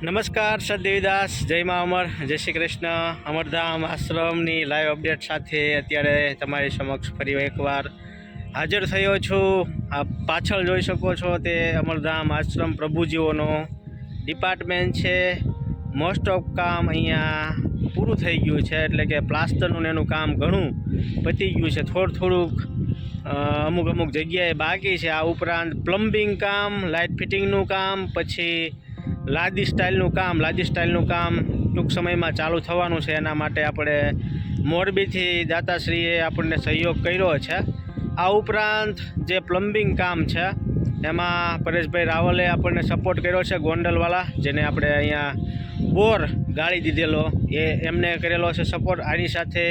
નમસ્કાર સદેવીદાસ દેવીદાસ જય મા અમર. જય શ્રી કૃષ્ણ. અમરધામ આશ્રમની લાઈવ અપડેટ સાથે અત્યારે તમારી સમક્ષ ફરી એકવાર હાજર થયો છું. આ પાછળ જોઈ શકો છો તે અમરધામ આશ્રમ પ્રભુજીઓનો ડિપાર્ટમેન્ટ છે. મોસ્ટ ઓફ કામ અહીંયા પૂરું થઈ ગયું છે, એટલે કે પ્લાસ્ટરનું એનું કામ ઘણું પતી ગયું છે. થોડું થોડુંક અમુક અમુક જગ્યાએ બાકી છે. આ ઉપરાંત પ્લમ્બિંગ કામ લાઇટ ફિટિંગનું કામ, પછી લાદી સ્ટાઇલનું કામ, લાદી સ્ટાઇલનું કામ ટૂંક સમયમાં ચાલુ થવાનું છે. એના માટે આપણે મોરબીથી દાતાશ્રીએ આપણને સહયોગ કર્યો છે. આ ઉપરાંત જે પ્લમ્બિંગ કામ છે, એમાં પરેશભાઈ રાવલે આપણને સપોર્ટ કર્યો છે ગોંડલવાળા જેને આપણે અહીંયા બોર ગાળી દીધેલો. એ એમને કરેલો છે સપોર્ટ. આની સાથે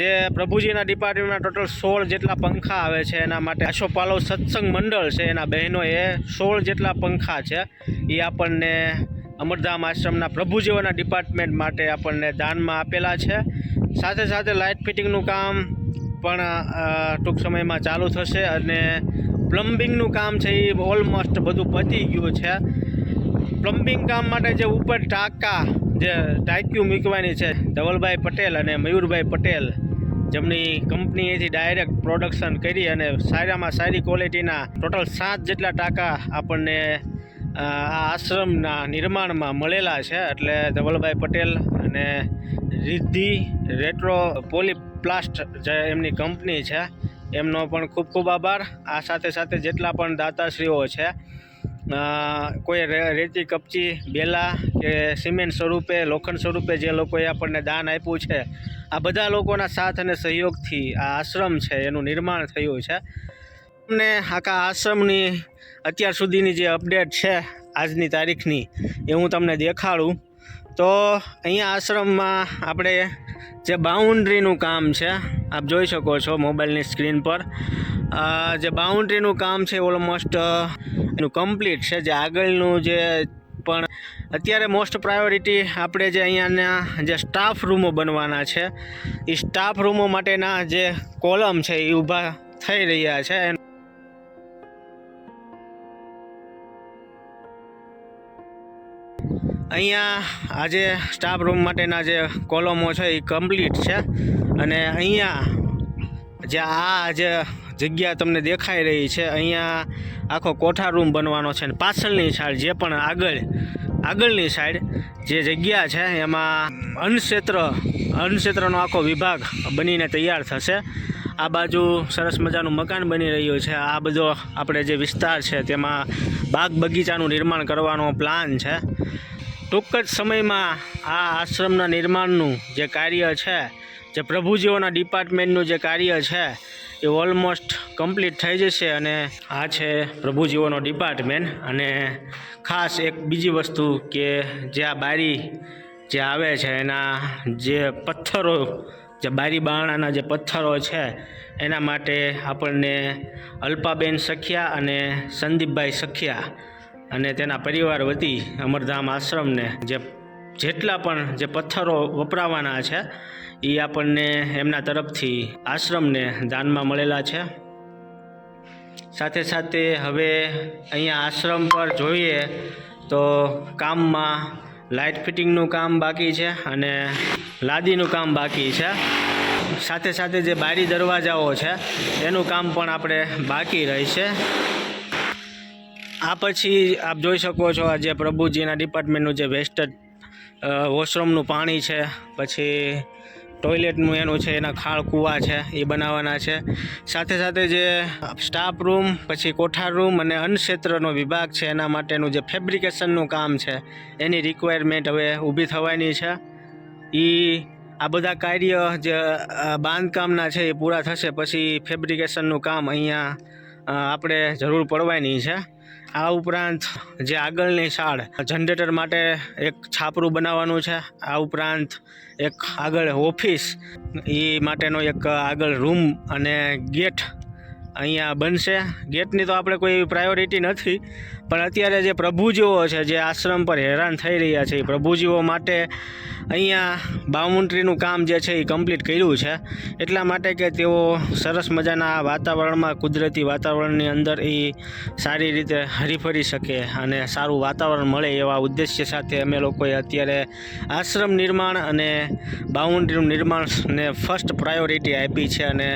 જે પ્રભુજીના ડિપાર્ટમેન્ટમાં ટોટલ સોળ જેટલા પંખા આવે છે, એના માટે આશોપાલવ સત્સંગ મંડળ છે, એના બહેનોએ સોળ જેટલા પંખા છે, એ આપણને અમરધામ આશ્રમના પ્રભુજીઓના ડિપાર્ટમેન્ટ માટે આપણને દાનમાં આપેલા છે. સાથે સાથે લાઇટ ફિટિંગનું કામ પણ ટૂંક સમયમાં ચાલુ થશે અને પ્લમ્બિંગનું કામ છે, એ ઓલમોસ્ટ બધું પતી ગયું છે. પ્લમ્બિંગ કામ માટે જે ઉપર ટાંકા, જે ટાંક્યું મૂકવાની છે, ધવલભાઈ પટેલ અને મયુરભાઈ પટેલ જેમની કંપનીએથી ડાયરેક્ટ પ્રોડક્શન કરી અને સારામાં સારી ક્વોલિટીના ટોટલ સાત જેટલા ટાંકા આપણને આ આશ્રમના નિર્માણમાં મળેલા છે. એટલે ધવલભાઈ પટેલ અને રિદ્ધિ રેટ્રો પોલીપ્લાસ્ટ જે એમની કંપની છે, એમનો પણ ખૂબ ખૂબ આભાર. આ સાથે સાથે જેટલા પણ દાતાશ્રીઓ છે કોઈ રેતી, કપચી, બેલા કે સિમેન્ટ સ્વરૂપે, લોખંડ સ્વરૂપે જે લોકોએ આપણને દાન આપ્યું છે, આ બધા લોકોના સાથ અને સહયોગથી આ આશ્રમ છે, એનું નિર્માણ થયું છે. તમને આખા આશ્રમની અત્યાર સુધીની જે અપડેટ છે, આજની તારીખની, એ હું તમને દેખાડું. તો અહીંયા આશ્રમમાં આપણે જે બાઉન્ડ્રીનું કામ છે, આપ જોઈ શકો છો મોબાઈલની સ્ક્રીન પર. જે બાઉન્ડ્રીનું કામ છે ઓલમોસ્ટ એનું કમ્પ્લીટ છે. જે આગળનું જે પણ અત્યારે મોસ્ટ પ્રાયોરિટી આપણે જે અહીંયાના જે સ્ટાફ રૂમો બનવાના છે. એ સ્ટાફ રૂમો માટેના જે કોલમ છે એ ઊભા થઈ રહ્યા છે. અહીંયા આજે સ્ટાફ રૂમ માટેના જે કોલમો છે એ કમ્પ્લીટ છે. અને અહીંયા જે આ જે જગ્યા તમને દેખાઈ રહી છે. અહીંયા આખો કોઠા રૂમ બનવાનો છે અને પાછળની સાઈડ જે પણ આગળ, આગળની સાઈડ જે જગ્યા છે, એમાં અન્નક્ષેત્ર, અન્નક્ષેત્રનો આખો વિભાગ બનીને તૈયાર થશે. આ બાજુ સરસ મજાનું મકાન બની રહ્યું છે. આ બધો આપણે જે વિસ્તાર છે, તેમાં બાગ બગીચાનું નિર્માણ કરવાનો પ્લાન છે. ટૂંક જ સમયમાં આ આશ્રમના નિર્માણનું જે કાર્ય છે, જે પ્રભુજીઓના ડિપાર્ટમેન્ટનું જે કાર્ય છે એ ઓલમોસ્ટ કમ્પ્લીટ થઈ જશે અને આ છે પ્રભુજીઓનો ડિપાર્ટમેન્ટ અને ખાસ એક બીજી વસ્તુ કે જે આ બારી જે આવે છે એના જે પથ્થરો, જે બારી બારણાના જે પથ્થરો છે, એના માટે આપણને અલ્પાબેન સખિયા અને સંદીપભાઈ સખિયા અને તેના પરિવાર વતી અમરધામ આશ્રમને જે જેટલા પણ જે પથ્થરો વપરાવાના છે એ આપણને એમના તરફથી આશ્રમને દાનમાં મળેલા છે. સાથે સાથે હવે અહીંયા આશ્રમ પર જોઈએ તો કામમાં લાઇટ ફિટિંગનું કામ બાકી છે અને લાદીનું કામ બાકી છે. સાથે સાથે જે બારી દરવાજાઓ છે, એનું કામ પણ આપણે બાકી રહેશે આ પછી આપ જોઈ શકો છો આ જે પ્રભુજીના ડિપાર્ટમેન્ટનું જે વેસ્ટ વોશરૂમનું પાણી છે, પછી ટોયલેટનું એનું છે, એના ખાળ કૂવા છે, એ બનાવવાના છે. સાથે સાથે જે સ્ટાફ રૂમ પછી કોઠાર રૂમ અને અન્નક્ષેત્રનો વિભાગ છે, એના માટેનું જે ફેબ્રિકેશનનું કામ છે, એની રિક્વાયરમેન્ટ હવે ઊભી થવાની છે. એ આ બધા કાર્ય જે બાંધકામના છે, એ પૂરા થશે, પછી ફેબ્રિકેશનનું કામ અહીંયા આપણે જરૂર પડવાની છે. આ ઉપરાંત જે આગળની શાળ જનરેટર માટે એક છાપરું બનાવવાનું છે. આ ઉપરાંત એક આગળ ઓફિસ એ માટેનો એક આગળ રૂમ અને ગેટ અહીંયા બનશે. ગેટની તો આપણે કોઈ પ્રાયોરિટી નથી, પણ અત્યારે જે પ્રભુજીઓ છે, જે આશ્રમ પર હેરાન થઈ રહ્યા છે, એ પ્રભુજીઓ માટે અહીંયા બાઉન્ડ્રીનું કામ જે છે, એ કમ્પ્લીટ કર્યું છે. એટલા માટે કે તેઓ સરસ મજાના વાતાવરણમાં, કુદરતી વાતાવરણની અંદર એ સારી રીતે હરીફરી શકે અને સારું વાતાવરણ મળે એવા ઉદ્દેશ્ય સાથે અમે લોકોએ અત્યારે આશ્રમ નિર્માણ અને બાઉન્ડ્રીનું નિર્માણને ફર્સ્ટ પ્રાયોરિટી આપી છે અને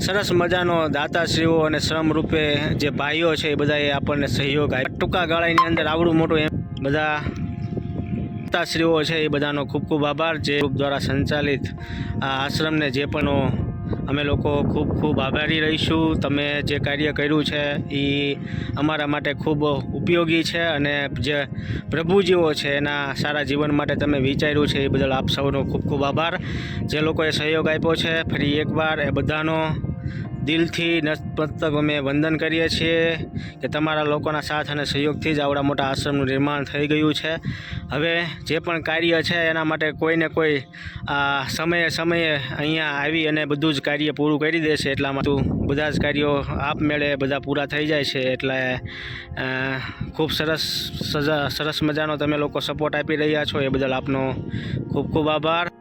સરસ મજાનો દાતાશ્રીઓ અને શ્રમ રૂપે જે ભાઈઓ છે એ બધાએ આપણને સહયોગ આપ્યો. ટૂંકા ગાળાની અંદર આવડું મોટું એમ બધા શ્રીઓ છે એ બધાનો ખૂબ ખૂબ આભાર જે ગ્રુપ દ્વારા સંચાલિત આ આશ્રમને જે પણ અમે લોકો ખૂબ ખૂબ આભારી રહીશું. તમે જે કાર્ય કર્યું છે એ અમારા માટે ખૂબ ઉપયોગી છે અને જે પ્રભુજીઓ છે એના સારા જીવન માટે તમે વિચાર્યું છે એ બદલ આપ સૌનો ખૂબ ખૂબ આભાર. જે લોકોએ સહયોગ આપ્યો છે ફરી એકવાર એ બધાનો દિલથી નતમસ્તક અમે વંદન કરીએ છીએ કે તમારા લોકોના સાથ અને સહયોગથી જ આવડા મોટા આશ્રમનું નિર્માણ થઈ ગયું છે. હવે જે પણ કાર્ય છે એના માટે કોઈને કોઈ સમયે સમયે અહીંયા આવી અને બધું જ કાર્ય પૂરું કરી દેશે એટલામાં માટે બધા જ કાર્યો આપમેળે બધા પૂરા થઈ જાય છે એટલે ખૂબ સરસ સજા, સરસ મજાનો તમે લોકો સપોર્ટ આપી રહ્યા છો એ બદલ આપનો ખૂબ ખૂબ આભાર.